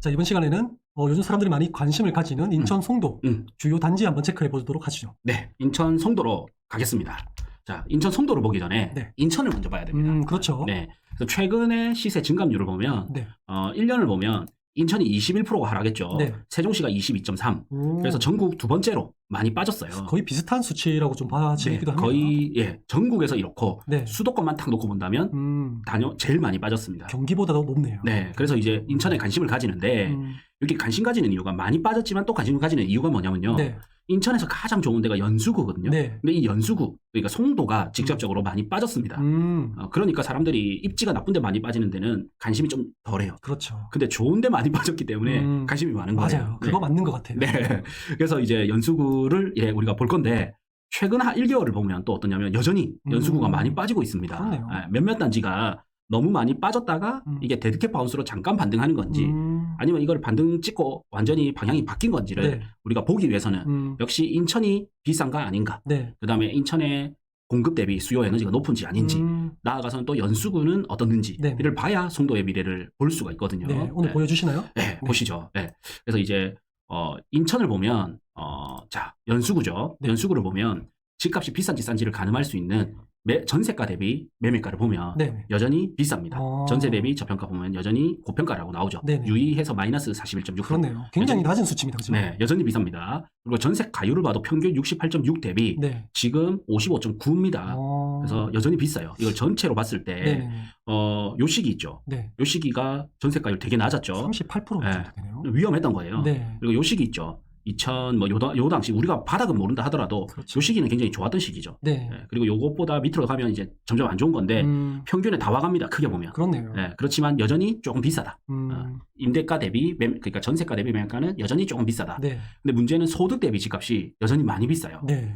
자, 이번 시간에는 어, 요즘 사람들이 많이 관심을 가지는 인천 송도 음. 주요 단지 한번 체크해 보도록 하시죠. 네, 인천 송도로 가겠습니다. 자, 인천 송도를 보기 전에 네. 인천을 먼저 봐야 됩니다. 음, 그렇죠. 네. 그래서 최근에 시세 증감률을 보면 네. 어, 1년을 보면 인천이 21%가 하락했죠. 네. 세종시가 22.3. 오, 그래서 전국 두 번째로 많이 빠졌어요. 거의 비슷한 수치라고 좀 네, 봐지기도 합니다. 거의 예, 전국에서 이렇고 네. 수도권만 딱 놓고 본다면 음, 단연 제일 많이 빠졌습니다. 경기보다도 높네요. 네, 그래서 이제 인천에 관심을 가지는데 음, 이렇게 관심 가지는 이유가 많이 빠졌지만 또 관심을 가지는 이유가 뭐냐면요. 네. 인천에서 가장 좋은 데가 연수구거든요. 네. 근데 이 연수구, 그러니까 송도가 직접적으로 많이 빠졌습니다. 음, 어, 그러니까 사람들이 입지가 나쁜 데 많이 빠지는 데는 관심이 좀 덜해요. 그렇죠. 근데 좋은 데 많이 빠졌기 때문에 음, 관심이 많은 거예요. 맞아요. 그거 맞는 것 같아요. 네. 네. 그래서 이제 연수구를 예, 우리가 볼 건데 최근 한 1개월을 보면 또 어떠냐면 여전히 연수구가 음, 많이 빠지고 있습니다. 그렇네요. 예, 몇몇 단지가 너무 많이 빠졌다가 음. 이게 데드캣 바운스로 잠깐 반등하는 건지 음, 아니면 이걸 반등 찍고 완전히 방향이 바뀐 건지를 네. 우리가 보기 위해서는 음, 역시 인천이 비싼가 아닌가 네. 그다음에 인천의 공급 대비 수요 에너지가 높은지 아닌지 음, 나아가서는 또 연수구는 어떻는지 네. 이를 봐야 송도의 미래를 볼 수가 있거든요. 네. 오늘 네. 보여주시나요? 네, 보시죠. 네. 그래서 이제 어, 인천을 보면 어, 자 연수구죠. 네. 연수구를 보면 집값이 비싼지 싼지를 가늠할 수 있는 매, 전세가 대비 매매가를 보면 네. 여전히 비쌉니다. 어. 전세 대비 저평가 보면 여전히 고평가라고 나오죠. 네네. 유의해서 마이너스 41.6%. 그렇네요. 굉장히 여전히- 낮은 수치입니다. 그죠? 네, 여전히 비쌉니다. 그리고 전세 가율을 봐도 평균 68.6 대비 네. 지금 55.9입니다. 어, 그래서 여전히 비싸요. 이걸 전체로 봤을 때, 네. 어, 요 시기 있죠. 네. 요 시기가 전세 가율 되게 낮았죠. 38% 네. 정도 되네요. 위험했던 거예요. 네. 그리고 요 시기 있죠. 2000, 뭐, 요, 당- 요 당시, 우리가 바닥은 모른다 하더라도, 그렇죠. 요 시기는 굉장히 좋았던 시기죠. 네. 예, 그리고 요것보다 밑으로 가면 이제 점점 안 좋은 건데, 음, 평균에 다 와갑니다. 크게 보면. 그렇네요. 예, 그렇지만 여전히 조금 비싸다. 음, 어, 임대가 대비, 매, 그러니까 전세가 대비 매매가는 여전히 조금 비싸다. 네. 근데 문제는 소득 대비 집값이 여전히 많이 비싸요. 네.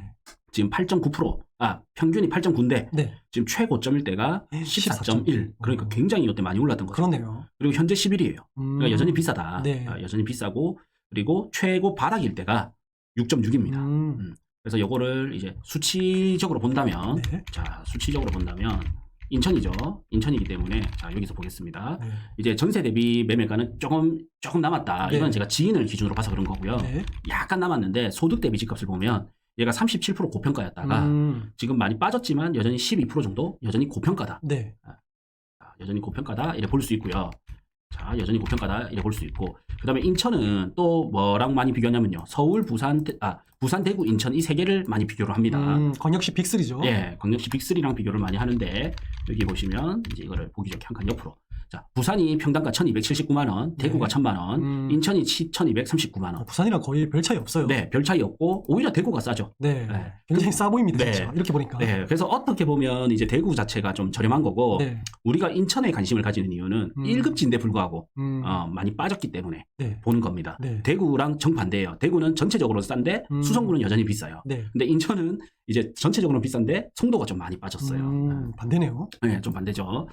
지금 8.9%, 아, 평균이 8.9인데, 네. 지금 최고점일 때가 14.1. 그러니까 어. 굉장히 이때 많이 올랐던 거죠. 그렇네요. 그리고 현재 10일이에요. 음, 그러니까 여전히 비싸다. 네. 아, 여전히 비싸고 그리고 최고 바닥일 때가 6.6입니다. 음, 그래서 요거를 이제 수치적으로 본다면 네. 자 수치적으로 본다면 인천이죠. 인천이기 때문에 자 여기서 보겠습니다. 네. 이제 전세 대비 매매가는 조금 조금 남았다. 네. 이건 제가 지인을 기준으로 봐서 그런 거고요. 네. 약간 남았는데 소득 대비 집값을 보면 얘가 37% 고평가였다가 음, 지금 많이 빠졌지만 여전히 12% 정도 여전히 고평가다. 네. 자, 여전히 고평가다 이래 볼수 있고요. 자, 여전히 고평가다 이래 볼 수 있고 그 다음에 인천은 또 뭐랑 많이 비교하냐면요. 서울, 부산, 대- 아 부산, 대구, 인천 이 세 개를 많이 비교를 합니다. 음, 광역시 빅3죠. 예, 광역시 빅3랑 비교를 많이 하는데 여기 보시면 이제 이거를 보기 좋게 한 칸 옆으로. 자, 부산이 평당가 1,279만 원, 대구가 네. 1,000만 원, 음. 인천이 1,239만 어, 원. 부산이랑 거의 별 차이 없어요. 네, 별 차이 없고 오히려 대구가 싸죠. 네. 네. 굉장히 싸 보입니다. 네. 진짜. 이렇게 보니까. 네, 그래서 어떻게 보면 이제 대구 자체가 좀 저렴한 거고 네. 우리가 인천에 관심을 가지는 이유는 음. 1급지인데 불구하고 음, 어, 많이 빠졌기 때문에 네. 보는 겁니다. 네. 대구랑 정반대예요. 대구는 전체적으로 싼데 음. 수성구는 여전히 비싸요. 네. 근데 인천은 이제 전체적으로 비싼데 송도가 좀 많이 빠졌어요. 음, 반대네요. 네, 좀 반대죠.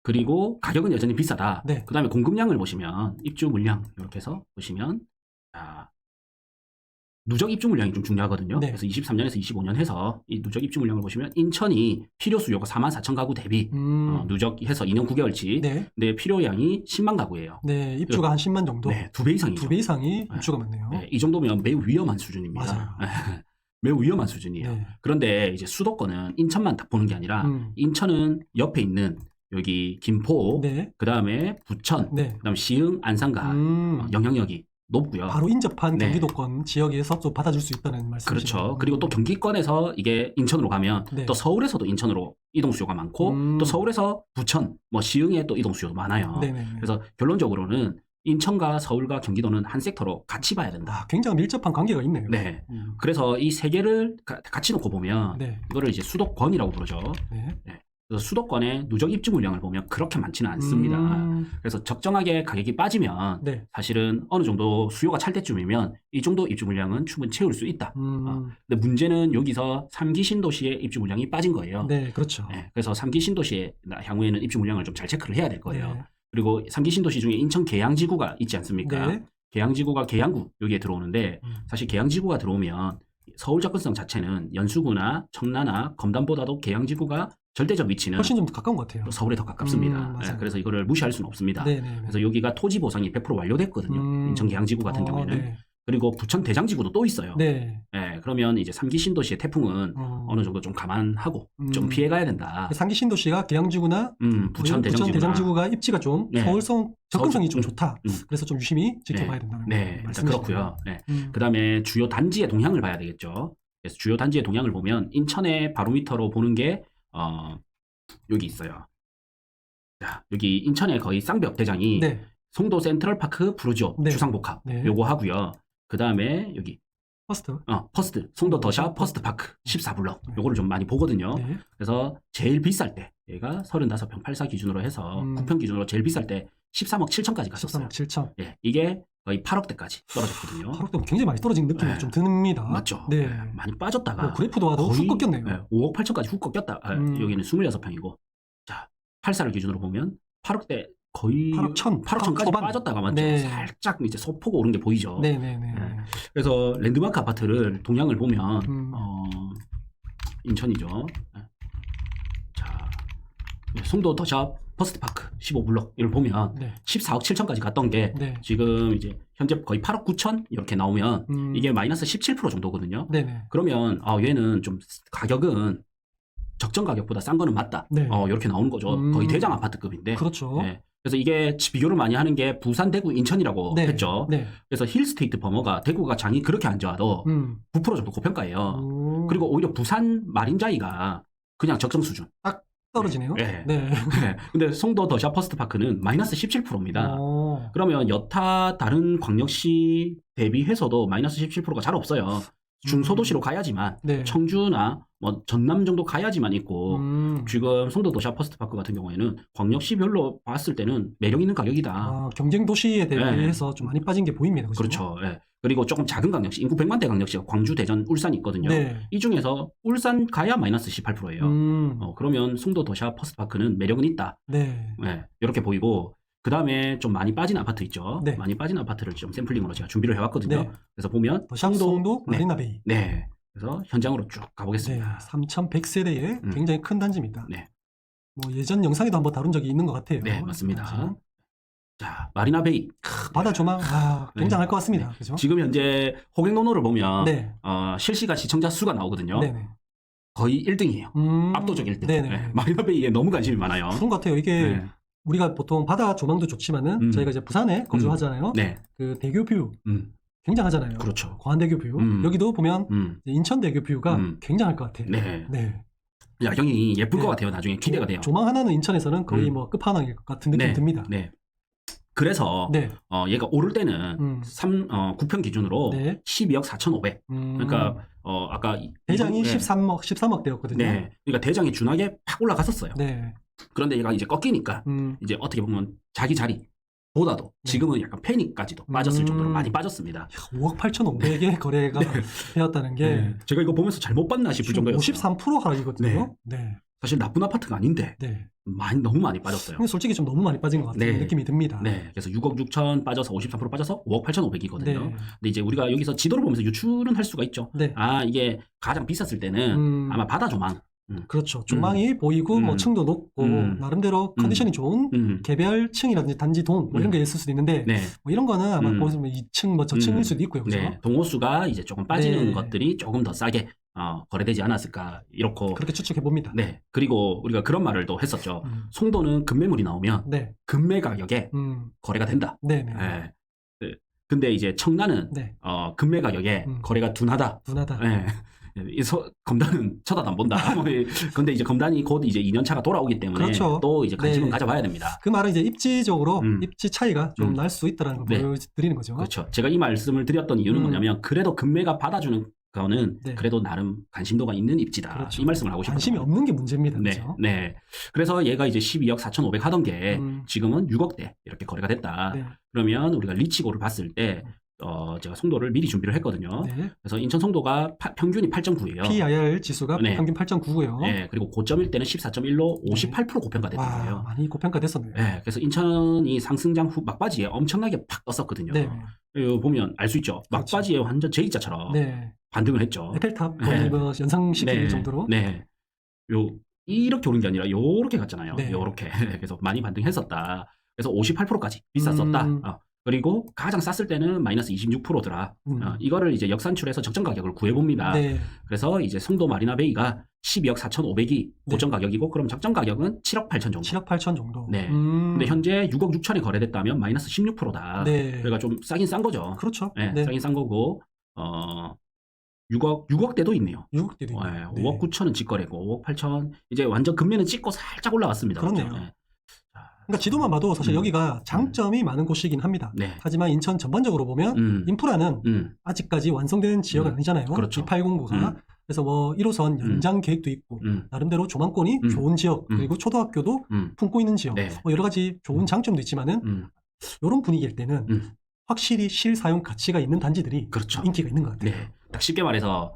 자, 그리고 가격은 여전히 비싸다. 네. 그 다음에 공급량을 보시면 입주 물량 이렇게 해서 보시면 자, 누적 입주 물량이 좀 중요하거든요. 네. 그래서 23년에서 25년 해서 이 누적 입주 물량을 보시면 인천이 필요 수요가 4만 4천 가구 대비 음, 어, 누적해서 2년 9개월치 네. 근데 필요량이 10만 가구예요. 네. 입주가 한 10만 정도. 네, 두 배 이상이죠. 두 배 이상이 네. 입주가 많네요. 네, 이 정도면 매우 위험한 수준입니다. 매우 위험한 수준이에요. 네. 그런데 이제 수도권은 인천만 딱 보는 게 아니라 음, 인천은 옆에 있는 여기 김포, 네. 그 다음에 부천, 네. 그다음 시흥, 안산가 음, 어, 영향력이 높고요. 바로 인접한 네. 경기도권 지역에서 또 받아줄 수 있다는 말씀이시죠. 그렇죠. 그리고 또 경기권에서 이게 인천으로 가면 네. 또 서울에서도 인천으로 이동 수요가 많고 음. 또 서울에서 부천, 뭐 시흥에 또 이동 수요가 많아요. 네네. 그래서 결론적으로는 인천과 서울과 경기도는 한 섹터로 같이 봐야 된다. 아, 굉장히 밀접한 관계가 있네요. 네. 음, 그래서 이 세 개를 가- 같이 놓고 보면 네. 이거를 이제 수도권이라고 부르죠. 네. 그래서 수도권의 누적 입주 물량을 보면 그렇게 많지는 않습니다. 음, 그래서 적정하게 가격이 빠지면 네. 사실은 어느 정도 수요가 찰 때쯤이면 이 정도 입주 물량은 충분히 채울 수 있다. 음, 어, 근데 문제는 여기서 3기 신도시의 입주 물량이 빠진 거예요. 네, 그렇죠. 네, 그래서 3기 신도시의 나- 향후에는 입주 물량을 좀 잘 체크를 해야 될 거예요. 네. 그리고 3기 신도시 중에 인천 계양지구가 있지 않습니까? 네. 계양지구가 계양구 여기에 들어오는데 음, 사실 계양지구가 들어오면 서울 접근성 자체는 연수구나 청라나 검담보다도 계양지구가 절대적 위치는 훨씬 좀 가까운 것 같아요. 서울에 더 가깝습니다. 음, 맞아요. 예, 그래서 이거를 무시할 수는 없습니다. 네, 네. 그래서 여기가 토지 보상이 100% 완료됐거든요. 음. 인천 계양지구 같은 어, 경우에는 네. 그리고 부천 대장지구도 또 있어요. 네. 예, 그러면 이제 삼기 신도시의 태풍은 어. 어 느 정도 좀 감안하고 음. 좀 피해가야 된다. 상기 신도시가 계양지구나 음, 부천 대장지구나. 대장지구가 입지가 좀 네. 서울성 접근성이 좀 좋다. 음. 그래서 좀 유심히 지켜봐야 네. 된다는 네, 일단 말씀이시네요. 그렇고요. 네. 음. 그 다음에 주요 단지의 동향을 봐야 되겠죠. 그래서 주요 단지의 동향을 보면 인천의 바로미터로 보는 게 어, 여기 있어요. 자, 여기 인천의 거의 쌍벽 대장이 네. 송도 센트럴파크 부르지오 네. 주상복합 네. 요거 하고요. 그 다음에 여기 퍼스트. 어, 퍼스트 송도 더샵 퍼스트 파크 14블럭 네. 요거를 좀 많이 보거든요. 네. 그래서 제일 비쌀 때 얘가 35평 84 기준으로 해서 음. 9평 기준으로 제일 비쌀 때 13억 7천까지 갔었어요. 13억 7천. 예, 이게 거의 8억대까지 떨어졌거든요. 8억 대 굉장히 많이 떨어진 느낌이 네. 좀 듭니다. 맞죠? 네. 예, 많이 빠졌다가 뭐 그래프도 와도 훅 꺾였네요. 5억 8천까지 훅 꺾였다. 아, 음. 여기는 26평이고. 자, 84를 기준으로 보면 8억대 거의 8억 천. 8억 천까지. 빠졌다가 맞죠? 네. 살짝 이제 소폭 오른 게 보이죠. 네네네. 네. 그래서 랜드마크 아파트를 동향을 보면 음. 어, 인천이죠. 네. 자, 송도 더샵 퍼스트파크 15블럭 이를 보면 네. 14억 7천까지 갔던 게 네. 지금 이제 현재 거의 8억 9천 이렇게 나오면 음. 이게 마이너스 17% 정도거든요. 네네. 그러면 아 얘는 좀 가격은 적정 가격보다 싼 거는 맞다. 네. 어 이렇게 나오는 거죠. 음. 거의 대장 아파트급인데. 그렇죠. 네. 그래서 이게 비교를 많이 하는 게 부산, 대구, 인천이라고 네. 했죠. 네. 그래서 힐스테이트 버머가 대구가 장이 그렇게 안 좋아도 음. 9% 정도 고평가예요. 음. 그리고 오히려 부산 마린자이가 그냥 적정 수준. 떨어지네요. 네. 네. 네. 근데 송도 더샵 퍼스트 파크는 마이너스 17%입니다. 어. 그러면 여타 다른 광역시 대비해서도 마이너스 17%가 잘 없어요. 중소도시로 가야지만 네. 청주나 뭐 전남 정도 가야지만 있고 음. 지금 송도 도시아 퍼스트파크 같은 경우에는 광역시별로 봤을 때는 매력 있는 가격이다. 아, 경쟁 도시에 대비해서 좀 많이 빠진 게 보입니다. 그렇죠. 예. 그리고 조금 작은 광역시 인구 100만 대 광역시가 광주, 대전, 울산이 있거든요. 네. 이 중에서 울산 가야 마이너스 18%예요. 음. 어, 그러면 송도 도시아 퍼스트파크는 매력은 있다. 네. 예. 이렇게 보이고 그 다음에 좀 많이 빠진 아파트 있죠. 네. 많이 빠진 아파트를 좀 샘플링으로 제가 준비를 해왔거든요. 네. 그래서 보면 더샵 송도 네. 마리나베이. 네. 그래서 현장으로 쭉 네. 가보겠습니다. 3,100세대의 음. 굉장히 큰 단지입니다. 네. 뭐 예전 영상에도 한번 다룬 적이 있는 것 같아요. 네, 맞습니다. 지금. 자, 마리나베이. 크, 바다 조망 아, 네. 굉장할 것 같습니다. 그죠? 지금 현재 호객노노를 보면 네. 어, 실시간 시청자 수가 나오거든요. 네네. 거의 1등이에요. 음. 압도적 1등. 네네. 마리나베이에 너무 관심이 많아요. 그런 것 같아요. 이게 네. 우리가 보통 바다 조망도 좋지만은 음. 저희가 이제 부산에 거주하잖아요. 네. 그 대교 뷰 음. 굉장하잖아요. 그렇죠. 광안대교 뷰. 음. 여기도 보면 음. 이제 인천대교 뷰가 음. 굉장할 것 같아요. 네. 네. 야경이 예쁠 네. 것 같아요. 나중에 기대가 돼요. 조망 하나는 인천에서는 거의 음. 뭐 끝판왕일 것 같은 느낌 이 네. 듭니다. 네. 그래서 네. 어, 얘가 오를 때는 음. 3, 어, 9평 기준으로 네. 12억 4,500. 음. 그러니까 어, 아까 이- 대장이 네. 13억 13억대였거든요. 네. 그러니까 대장이 준하게 팍 올라갔었어요. 네. 그런데 얘가 이제 꺾이니까 음. 이제 어떻게 보면 자기 자리 보다도 네. 지금은 약간 패닉까지도 빠졌을 음. 정도로 많이 빠졌습니다. 5억 8,500의 거래가 되었다는 게 네. 제가 이거 보면서 잘못 봤나 싶을 지금 정도였어요. 53% 하락이거든요. 네. 사실 나쁜 아파트가 아닌데 네. 많이 너무 많이 빠졌어요. 근데 솔직히 좀 너무 많이 빠진 것 같은 네. 느낌이 듭니다. 네, 그래서 6억 6천 빠져서 53% 빠져서 5억 8,500이거든요. 네. 근데 이제 우리가 여기서 지도를 보면서 유추는 할 수가 있죠. 네. 아 이게 가장 비쌌을 때는 음. 아마 바다 조망. 그렇죠. 조망이 보이고 뭐 음. 층도 높고 음. 나름대로 컨디션이 좋은 음, 개별 층이라든지 단지 동뭐 이런 음. 게 있을 수도 있는데 네, 뭐 이런 거는 아마 음. 보시면 2층 뭐 저층일 음. 수도 있고요. 그죠? 네. 동호수가 이제 조금 빠지는 네. 것들이 조금 더 싸게 어, 거래되지 않았을까 이렇고. 그렇게 추측해 봅니다. 네. 그리고 우리가 그런 말을 또 했었죠. 음. 송도는 급매물이 나오면 네. 급매 가격에 음. 거래가 된다. 네, 네. 예. 네. 근데 이제 청라는 네. 어, 급매 가격에 음. 거래가 둔하다. 둔하다. 예. 이 서, 검단은 쳐다도 안 본다. 뭐 이- 근데 이제 검단이 곧 이제 2년 차가 돌아오기 때문에 그렇죠. 또 이제 관심은 네. 가져봐야 됩니다. 그 말은 이제 입지적으로 음. 입지 차이가 좀 음. 날수 있다는 걸 네. 보여드리는 거죠. 그렇죠. 제가 이 말씀을 드렸던 이유는 음. 뭐냐면 그래도 금매가 받아주는 거는 네. 그래도 나름 관심도가 있는 입지다. 그렇죠. 이 말씀을 하고 싶어요. 관심이 없는 게 문제입니다. 네, 그렇죠? 네. 그래서 얘가 이제 12억 4,500 하던 게 음. 지금은 6억대 이렇게 거래가 됐다. 네. 그러면 우리가 리치고를 봤을 때 어, 제가 송도를 미리 준비를 했거든요. 네. 그래서 인천 송도가 파- 평균이 8.9예요. PIR 지수가 네. 평균 8.9고요. 네, 그리고 고점일 때는 14.1로 58% 고평가됐던 와, 거예요. 많이 고평가됐었네요. 네, 그래서 인천이 상승장 후 막바지에 엄청나게 팍 떴었거든요. 네. 이거 보면 알 수 있죠. 그렇죠. 막바지에 완전 제이자처럼 네. 반등을 했죠. 에펠탑 네. 거의 뭐 연상시킬 네, 정도로. 네. 요 이렇게 오른 게 아니라 요렇게 갔잖아요. 네. 요렇게. 그래서 많이 반등했었다. 그래서 58%까지 비쌌었다. 음. 어, 그리고 가장 쌌을 때는 마이너스 26%더라. 음. 어, 이거를 이제 역산출해서 적정 가격을 구해봅니다. 네. 그래서 이제 송도 마리나 베이가 12억 4,500이 네. 고정 가격이고 그럼 적정 가격은 7억 8천 정도. 7억 8천 정도. 네. 음. 근데 현재 6억 6천에 거래됐다면 마이너스 16%다. 네. 그러니까 좀 싸긴 싼 거죠. 그렇죠. 네, 네. 싸긴 싼 거고 어 6억 6억대도 있네요. 6억대도 네, 있네요. 5억 9천은 직거래고 5억 8천 이제 완전 금매는 찍고 살짝 올라왔습니다. 그렇네요. 네. 그러니까 지도만 봐도 사실 음. 여기가 장점이 많은 곳이긴 합니다. 네. 하지만 인천 전반적으로 보면 음. 인프라는 음. 아직까지 완성된 지역은 음. 아니잖아요. 그렇죠. 이 809가. 음. 그래서 뭐 1호선 연장 계획도 있고 음. 나름대로 조망권이 음. 좋은 지역 음. 그리고 초등학교도 음. 품고 있는 지역 네. 뭐 여러 가지 좋은 장점도 있지만은 음. 이런 분위기일 때는 음. 확실히 실사용 가치가 있는 단지들이 그렇죠. 인기가 있는 것 같아요. 네. 딱 쉽게 말해서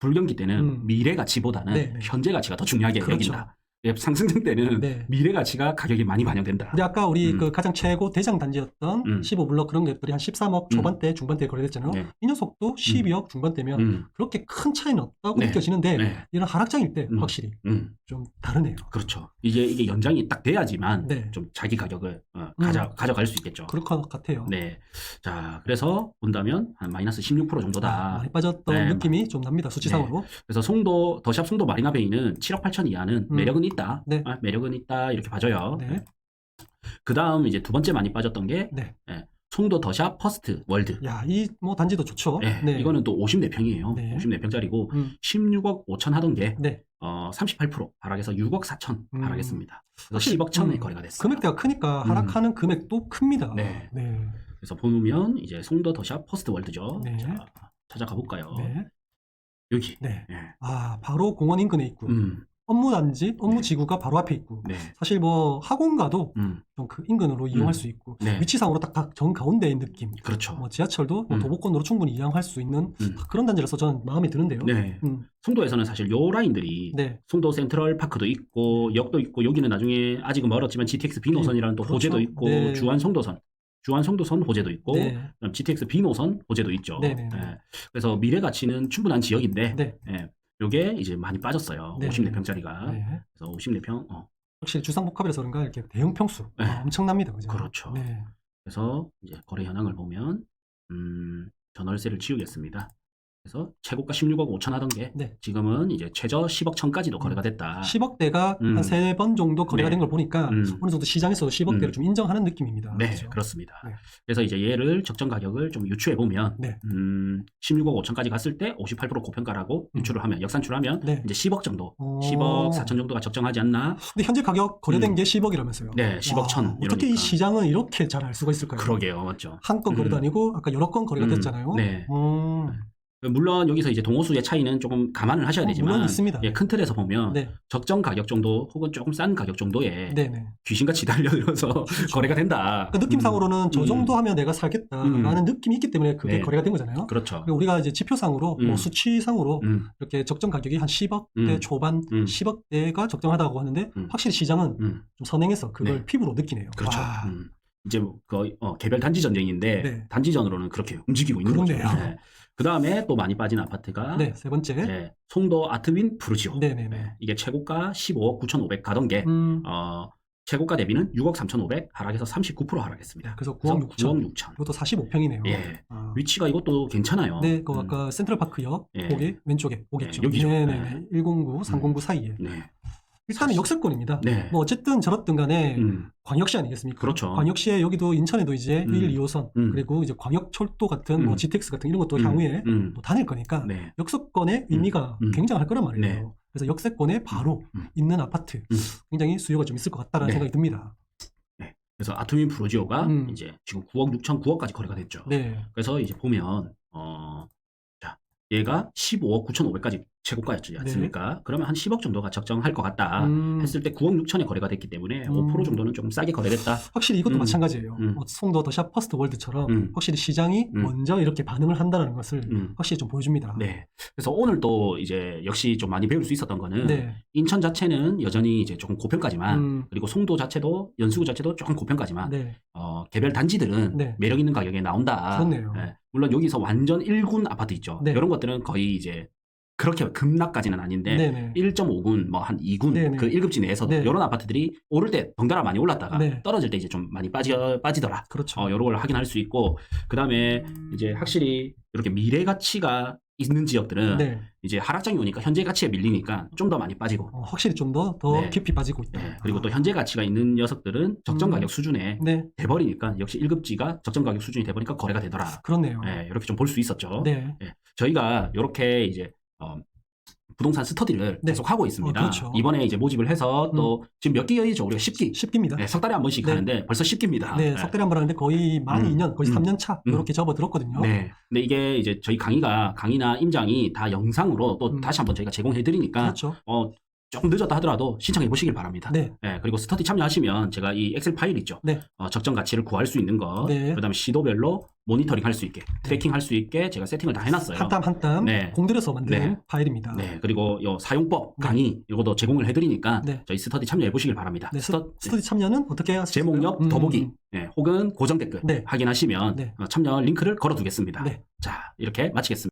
불경기 때는 음. 미래 가치보다는 네, 네. 현재 가치가 더 중요하게 그렇죠. 여긴다. 예, 상승장 때는 네. 미래 가치가 가격이 많이 반영된다. 근데 아까 우리 음. 그 가장 최고 대장 단지였던 음. 15블럭 그런 것들이 한 13억 초반대, 중반대에 거래됐잖아요. 네. 이 녀석도 12억 중반대면 음. 그렇게 큰 차이는 없다고 네. 느껴지는데 네. 이런 하락장일 때 음. 확실히 음. 좀 다르네요. 그렇죠. 이게 이게 연장이 딱 돼야지만 네. 좀 자기 가격을 어, 음. 가져 가져갈 수 있겠죠. 그럴 것 같아요. 네. 자, 그래서 본다면 한 마이너스 16% 정도다. 아, 많이 빠졌던 네. 느낌이 좀 납니다. 수치상으로. 그래서 송도 더샵 송도 마리나 베이는 7억 8천 이하는 음. 매력은 있다. 네. 아, 매력은 있다 이렇게 봐줘요. 네. 그 다음 이제 두 번째 많이 빠졌던 게 네. 예, 송도 더샵 퍼스트 월드. 야, 이 뭐 단지도 좋죠. 예, 네. 이거는 또 54평이에요. 네. 54평짜리고 음, 16억 5천 하던 게 네. 어, 38% 하락해서 6억 4천 음. 하락했습니다. 그래서 확실히, 10억 천에 음, 거래가 됐어요. 금액대가 크니까 음. 하락하는 금액도 큽니다. 네. 네. 그래서 보면 이제 송도 더샵 퍼스트 월드죠. 네. 자, 찾아가 볼까요? 네. 여기. 네. 예. 아, 바로 공원 인근에 있고 음. 업무 단지, 업무 네. 지구가 바로 앞에 있고 네. 사실 뭐 학원가도 음. 좀그 인근으로 이용할 음. 수 있고 네. 위치상으로 딱정 가운데인 느낌. 그렇죠. 뭐 지하철도 뭐 음. 도보권으로 충분히 이용할 수 있는 음. 그런 단지라서 저는 마음에 드는데요. 네. 음, 송도에서는 사실 요 라인들이 네. 송도 센트럴 파크도 있고 역도 있고 여기는 나중에 아직은 멀었지만 GTX B 노선이라는 또 그렇죠. 호재도 있고 네. 주안 송도선 주안 송도선 호재도 있고 네. GTX B 노선 호재도 있죠. 네네네. 예. 그래서 미래 가치는 충분한 지역인데 네. 예. 요게 이제 많이 빠졌어요. 네. 54평짜리가. 네. 그래서 54평. 어. 확실히 주상복합이라서 그런가 이렇게 대형 평수 네. 아, 엄청납니다. 그죠? 그렇죠. 네. 그래서 이제 거래 현황을 보면 음, 전월세를 지우겠습니다. 그래서 최고가 16억 5천 하던 게 네. 지금은 이제 최저 10억 천까지도 거래가 됐다. 10억대가 음. 한 세 번 정도 거래가 네. 된 걸 보니까 음. 어느 정도 시장에서도 10억대를 음. 좀 인정하는 느낌입니다. 네, 그죠? 그렇습니다. 네. 그래서 이제 얘를 적정 가격을 좀 유추해 보면 네. 음, 16억 5천까지 갔을 때 58% 고평가라고 음. 유추를 하면 역산출하면 네. 이제 10억 정도, 어. 10억 4천 정도가 적정하지 않나? 근데 현재 가격 거래된 음. 게 10억이라면서요. 네, 10억 천 어떻게 이 이러니까. 시장은 이렇게 잘 알 수가 있을까요? 그러게요, 맞죠? 한 건 거래도 음. 아니고 아까 여러 건 거래가 음. 됐잖아요. 네. 음. 물론 여기서 이제 동호수의 차이는 조금 감안을 하셔야 어, 되지만 물론 있습니다. 예, 큰 틀에서 보면 네. 적정 가격 정도 혹은 조금 싼 가격 정도에 네, 네. 귀신같이 달려들어서 거래가 된다. 그러니까 느낌상으로는 저 음. 정도 하면 내가 살겠다라는 느낌이 있기 때문에 그게 네. 거래가 된 거잖아요. 그렇죠. 우리가 이제 지표상으로 음. 뭐 수치상으로 음, 이렇게 적정 가격이 한 10억대 음. 초반, 음. 10억대가 적정하다고 하는데 음. 확실히 시장은 음, 좀 선행해서 그걸 네. 피부로 느끼네요. 그렇죠. 와, 음. 이제 뭐 거의 어, 개별 단지 전쟁인데 네. 단지전으로는 그렇게 움직이고 있는 그렇네요. 거죠. 그 다음에 또 많이 빠진 아파트가 네, 세 번째. 예, 송도 아트윈 푸르지오. 네, 네, 네. 예, 이게 최고가 15억 9,500 가던 게 음, 어, 최고가 대비는 6억 3,500 하락해서 39% 하락했습니다. 그래서 그래서 9억 6천. 9억 6천. 이것도 45평이네요. 예. 아. 위치가 이것도 괜찮아요. 네, 그 음, 아까 센트럴파크역 예. 거기 왼쪽에 오겠죠. 네, 여기죠. 네, 네. 네, 네. 109, 309 사이에. 네. 일단은 역세권입니다. 네. 뭐 어쨌든 저렇든 간에 음, 광역시 아니겠습니까? 그렇죠. 광역시에 여기도 인천에도 이제 음. 1, 2호선 음. 그리고 이제 광역철도 같은 뭐 음. GTX 같은 이런 것도 음, 향후에 음, 또 다닐 거니까 네. 역세권의 의미가 음. 굉장할 거란 말이에요. 네. 그래서 역세권에 바로 음. 있는 아파트 음. 굉장히 수요가 좀 있을 것 같다는 네. 생각이 듭니다. 그래서 아트윈 푸르지오가 음. 이제 지금 9억 6천 9억까지 거래가 됐죠. 네. 그래서 이제 보면 어, 자, 얘가 15억 9,500까지 최고가였지 않습니까? 그러면 한 10억 정도가 적정할 것 같다. 네. 음, 했을 때 9억 6천에 거래가 됐기 때문에 음. 5% 정도는 조금 싸게 거래됐다. 확실히 이것도 음. 마찬가지예요. 음. 뭐 송도 더샵 퍼스트 월드처럼 음. 확실히 시장이 음. 먼저 이렇게 반응을 한다는 것을 음. 확실히 좀 보여줍니다. 네. 그래서 오늘 또 이제 역시 좀 많이 배울 수 있었던 거는 네. 인천 자체는 여전히 이제 조금 고평가지만 음, 그리고 송도 자체도 연수구 자체도 조금 고평가지만 네. 어, 개별 단지들은 네. 매력 있는 가격에 나온다. 그렇네요. 예. 물론 여기서 완전 1군 아파트 있죠. 네. 이런 것들은 거의 이제 그렇게 급락까지는 아닌데 네네. 1.5군, 뭐 한 2군 네네. 그 1급지 내에서도 네. 이런 아파트들이 오를 때 덩달아 많이 올랐다가 네. 떨어질 때 이제 좀 많이 빠져 빠지더라. 그렇죠. 어, 요런 걸 확인할 수 있고 그다음에 이제 확실히 이렇게 미래 가치가 있는 지역들은 네. 이제 하락장이 오니까 현재 가치에 밀리니까 좀 더 많이 빠지고 어, 확실히 좀 더더 네. 깊이 빠지고 있다. 예, 그리고 또 현재 가치가 있는 녀석들은 적정 음. 가격 수준에 네, 돼버리니까 역시 1급지가 적정 가격 수준이 돼버리니까 거래가 되더라. 그렇네요. 예, 이렇게 좀 볼 수 있었죠. 네. 예, 저희가 이렇게 이제 어, 부동산 스터디를 네. 계속 하고 있습니다. 어, 그렇죠. 이번에 이제 모집을 해서 또 지금 몇 기여이죠? 우리가 10기. 10기입니다. 네, 석 달에 한 번씩 네. 하는데 벌써 10기입니다. 네, 석 달에 한 번 하는데 거의 만 음, 2년, 거의 음, 3년 차 음. 이렇게 접어들었거든요. 네. 근데 이게 이제 저희 강의가 강의나 임장이 다 영상으로 또 음. 다시 한번 저희가 제공해 드리니까 그렇죠. 어 조금 늦었다 하더라도 신청해 보시길 바랍니다. 네, 예, 그리고 스터디 참여하시면 제가 이 엑셀 파일 있죠. 네. 어, 적정 가치를 구할 수 있는 거. 네. 그다음에 시도별로 모니터링 할 수 있게, 트래킹 할 수 있게 제가 세팅을 다 해놨어요. 한땀 한땀 네. 공들여서 만든 네. 파일입니다. 네, 그리고 요 사용법 네. 강의 이것도 제공을 해드리니까 네. 저희 스터디 참여해 보시길 바랍니다. 네, 스터, 스, 스터디 참여는 어떻게 하시요 제목력 더보기 예, 혹은 고정 댓글 네. 확인하시면 네. 어, 참여 링크를 걸어두겠습니다. 네. 자, 이렇게 마치겠습니다.